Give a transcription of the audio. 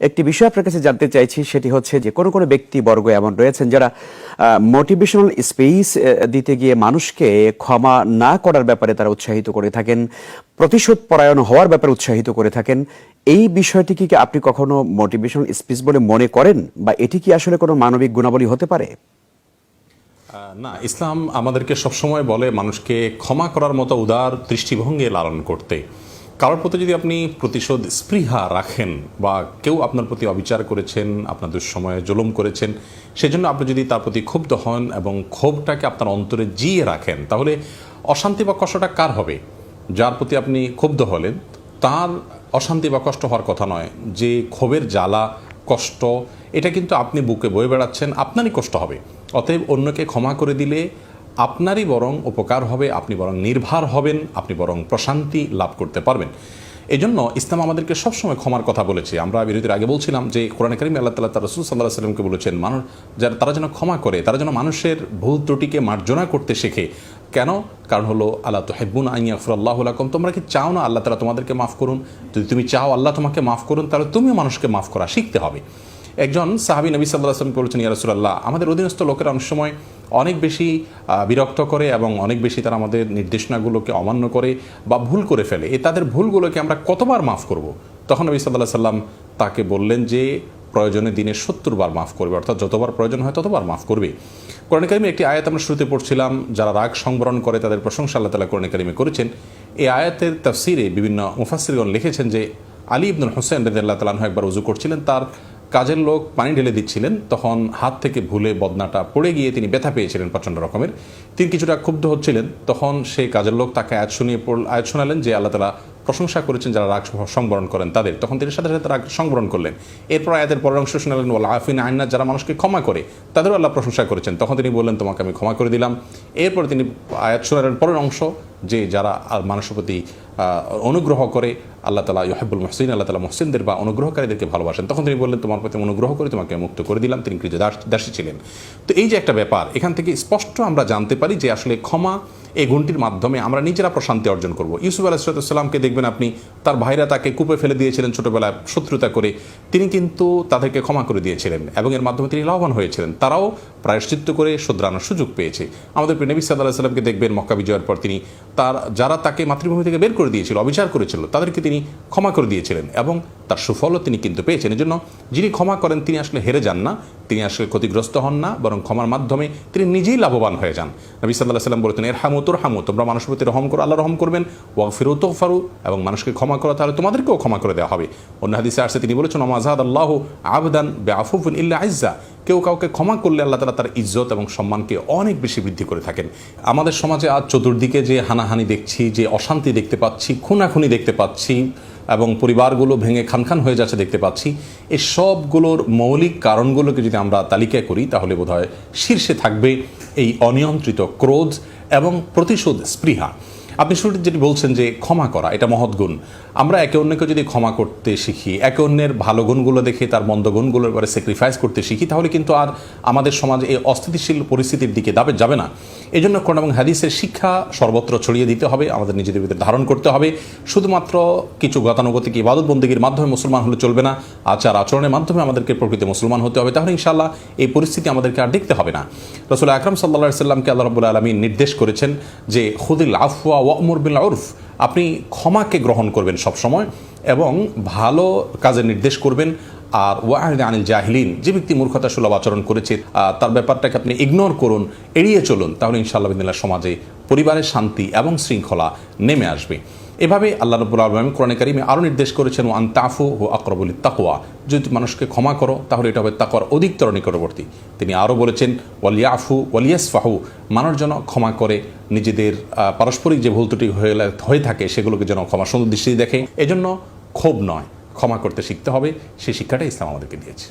একটি বিষয় আপনার কাছে জানতে চাইছি, সেটি হচ্ছে যে কোনো কোনো ব্যক্তি বর্গ এমন রয়েছেন যারা মোটিভেশনাল স্পেস দিতে গিয়ে মানুষকে ক্ষমা না করার ব্যাপারে তারা উৎসাহিত করে থাকেন প্রতিশোধ পরায়ণ হওয়ার ব্যাপারে উৎসাহিত করে থাকেন। এই বিষয়টিকে কি আপনি কখনো মোটিভেশনাল স্পেস বলে মনে করেন বা এটি কি আসলে কোনো মানবিক গুণাবলী হতে পারে? না, ইসলাম আমাদেরকে সবসময় বলে মানুষকে ক্ষমা করার মতো উদার দৃষ্টিভঙ্গি লালন করতে। কারোর প্রতি যদি আপনি প্রতিশোধ, স্পৃহা রাখেন বা কেউ আপনার প্রতি অবিচার করেছেন আপনার দুঃসময়ে জুলুম করেছেন, সেজন্য আপনি যদি তার প্রতি ক্ষুব্ধ হন এবং ক্ষোভটাকে আপনার অন্তরে জিয়ে রাখেন, তাহলে অশান্তি বা কষ্টটা কার হবে? যার প্রতি আপনি ক্ষুব্ধ হলেন, তার অশান্তি বা কষ্ট হওয়ার কথা নয়। যে ক্ষোভের জ্বালা, কষ্ট, এটা কিন্তু আপনি বুকে বয়ে বেড়াচ্ছেন, আপনারই কষ্ট হবে। অতএব অন্যকে ক্ষমা করে দিলে আপনারই বরং উপকার হবে, আপনি বরং নির্ভার হবেন, আপনি বরং প্রশান্তি লাভ করতে পারবেন। এই জন্য ইসলাম আমাদেরকে সবসময় ক্ষমার কথা বলেছে। আমরা বিরতির আগে বলছিলাম যে, কোরআন করিম আল্লাহ তালা তার রসুল সাল্লাহ সাল্লামকে বলেছেন, মানুষ যারা, তারা যেন ক্ষমা করে, তারা যেন মানুষের ভুল ত্রুটিকে মার্জনা করতে শেখে। কেন? কারণ হলো আল্লাহ তো হেব্বুন আইয়াফর আল্লাহ আলাকুম তোমরা কি চাও না আল্লাহ তালা তোমাদেরকে মাফ করুন? যদি তুমি চাও আল্লাহ তোমাকে মাফ করুন, তাহলে তুমিও মানুষকে মাফ করা শিখতে হবে। একজন সাহাবি নবী সাল্লাহ আসলাম বলেছেন ইয়ারসুল্লাহ আমাদের অধীনস্থ লোকেরা অনেক সময় অনেক বেশি বিরক্ত করে এবং অনেক বেশি তারা আমাদের নির্দেশনাগুলোকে অমান্য করে বা ভুল করে ফেলে। এই তাদের ভুলগুলোকে আমরা কতবার মাফ করব? তখন নবী সাল্লাহ সাল্লাম তাকে বললেন যে প্রয়োজনে দিনে সত্তর বার মাফ করবে, অর্থাৎ যতবার প্রয়োজন হয় ততবার মাফ করবে। কোরআন কারিমে একটি আয়াত আমরা শুরুতে পড়ছিলাম, যারা রাগ সংবরণ করে তাদের প্রশংসা আল্লাহ তালা কোরআন কারিমে করেছেন। এই আয়াতের তাফসিরে বিভিন্ন মুফাসিরগণ লিখেছেন যে, আলী ইবনুল হোসেন রেদাল্লাহ তালাহ একবার উজু করছিলেন, তার কাজের লোক পানি ঢেলে দিচ্ছিলেন, তখন হাত থেকে ভুলে বদনাটা পড়ে গিয়ে তিনি ব্যথা পেয়েছিলেন প্রচণ্ড রকমের। তিনি কিছুটা ক্ষুব্ধ হচ্ছিলেন, তখন সেই কাজের লোক তাকে আয়াত শুনিয়ে পড়ল আয়াত শোনালেন যে আল্লাহ তালা প্রশংসা করেছেন যারা রাগ সংবরণ করেন তাদের। তখন তিনি সাথে সাথে রাগ সংবরণ করলেন। এরপর আয়াতের পরের অংশ শোনালেন ওলা আফিন আইনা যারা মানুষকে ক্ষমা করে, তাদেরও আল্লাহ প্রশংসা করেছেন। তখন তিনি বললেন, তোমাকে আমি ক্ষমা করে দিলাম। এরপর তিনি আয়াত শোনালেন পরের অংশ, যে যারা মানুষের প্রতি অনুগ্রহ করে, আল্লাহ তালা ইহাবুল মহসিন আল্লাহ তালা মহসিনদের বা অনুগ্রহকারীদেরকে ভালোবাসেন। তখন তিনি বললেন, তোমার প্রতি অনুগ্রহ করে তোমাকে মুক্ত করে দিলাম। তিনি কৃত দাসী ছিলেন। তো এই যে একটা ব্যাপার, এখান থেকে স্পষ্ট আমরা জানতে পারি যে আসলে ক্ষমা এই গুণটির মাধ্যমে আমরা নিজেরা প্রশান্তি অর্জন করব। ইউসুফ আলাহিসাল্লামকে দেখবেন আপনি তার ভাইরা তাকে কূপে ফেলে দিয়েছিলেন ছোটোবেলায় শত্রুতা করে। তিনি কিন্তু তাদেরকে ক্ষমা করে দিয়েছিলেন এবং এর মাধ্যমে তিনি লাভবান হয়েছিলেন। তারাও প্রায়শ্চিত্ত করে শোধরানোর সুযোগ পেয়েছে। আমাদের নবী সাল্লাহ সাল্লামকে দেখবেন মক্কা বিজয়ের পর তিনি তার, যারা তাকে মাতৃভূমি থেকে বের করে দিয়েছিল, অবিচার করেছিল, তাদেরকে তিনি ক্ষমা করে দিয়েছিলেন এবং তার সুফলও তিনি কিন্তু পেয়েছেন। এজন্য যিনি ক্ষমা করেন, তিনি আসলে হেরে যান না, তিনি আসলে ক্ষতিগ্রস্ত হন না, বরং ক্ষমার মাধ্যমে তিনি নিজেই লাভবান হয়ে যান। নবী সাল্লাহ সাল্লাম বলতেন এর হামু তোর হামু তোমরা মানুষের প্রতি রহম করো আল্লাহ রহম করবেন ওয়াক ফিরু তো ফারু এবং মানুষকে ক্ষমা করো, তাহলে তোমাদেরকেও ক্ষমা করে দেওয়া হবে। অন্য হাদিসে আসছে, তিনি বলেছেন আমাজাদ আল্লাহ আবদান বে আফুফুন ইল্লা আইজা কেউ কাউকে ক্ষমা করলে আল্লাহ তালা তার ইজ্জত এবং সম্মানকে অনেক বেশি বৃদ্ধি করে থাকেন। আমাদের সমাজে আজ চতুর্দিকে যে হানাহানি দেখছি, যে অশান্তি দেখতে পাচ্ছি, খুনাখুনি দেখতে পাচ্ছি এবং পরিবারগুলো ভেঙে খানখান হয়ে যাচ্ছে দেখতে পাচ্ছি এই সবগুলোর মৌলিক কারণগুলোকে যদি আমরা তালিকা করি, তাহলে বোধহয় শীর্ষে থাকবে এই অনিয়ন্ত্রিত ক্রোধ এবং প্রতিশোধ স্পৃহা। আপনি শুরুতে যেটি বলছেন যে ক্ষমা করা, এটা মহৎ গুণ। আমরা একে অন্যকে যদি ক্ষমা করতে শিখি, একে অন্যের ভালো গুণগুলো দেখে তার মন্দ গুণগুলোর ব্যাপারে স্যাক্রিফাইস করতে শিখি, তাহলে কিন্তু আর আমাদের সমাজে এই অস্থিতিশীল পরিস্থিতির দিকে দাবে যাবে না। এই জন্য কোরআন এবং হাদিসের শিক্ষা সর্বত্র ছড়িয়ে দিতে হবে, আমাদের নিজেদের ভিতরে ধারণ করতে হবে। শুধুমাত্র কিছু গতানুগতিক ইবাদত বন্দীগীর মাধ্যমে মুসলমান হলে চলবে না, আচার আচরণের মাধ্যমে আমাদেরকে প্রকৃতি মুসলমান হতে হবে। তাহলে ইনশাল্লাহ এই পরিস্থিতি আমাদেরকে আর দেখতে হবে না। রসুল আকরম সাল্লা সাল্লামকে আল্লাহ রবুল্লা আলমী নির্দেশ করেছেন যে, খুদিল আফওয়া ওয়ামর বিল আউরফ আপনি ক্ষমাকে গ্রহণ করবেন সবসময় এবং ভালো কাজের নির্দেশ করবেন। আর ওয়াহিদ আনিল জাহিলিন, যে ব্যক্তি মূর্খতা সুলভ আচরণ করেছে তার ব্যাপারটাকে আপনি ইগনোর করুন, এড়িয়ে চলুন, তাহলে ইনশাআল্লাহ সমাজে পরিবারের শান্তি এবং শৃঙ্খলা নেমে আসবে। এভাবে আল্লাহ রবুল আলম কোরআন কারিমে আরও নির্দেশ করেছেন ওয়ান তাফু ও আকরবুল তাকুয়া যদি মানুষকে ক্ষমা করো, তাহলে এটা হবে তাকুয়ার অধিকতর নিকটবর্তী। তিনি আরও বলেছেন ওয়ালিয়াফু ওয়ালিয়াস ফাহু মানুষ যেন ক্ষমা করে, নিজেদের পারস্পরিক যে ভুল ত্রুটি হয়ে থাকে, সেগুলোকে যেন ক্ষমা সুন্দর দৃষ্টি দেখে। এজন্য ক্ষোভ নয়, ক্ষমা করতে শিখতে হবে। সেই শিক্ষাটা ইসলাম আমাদেরকে দিয়েছে।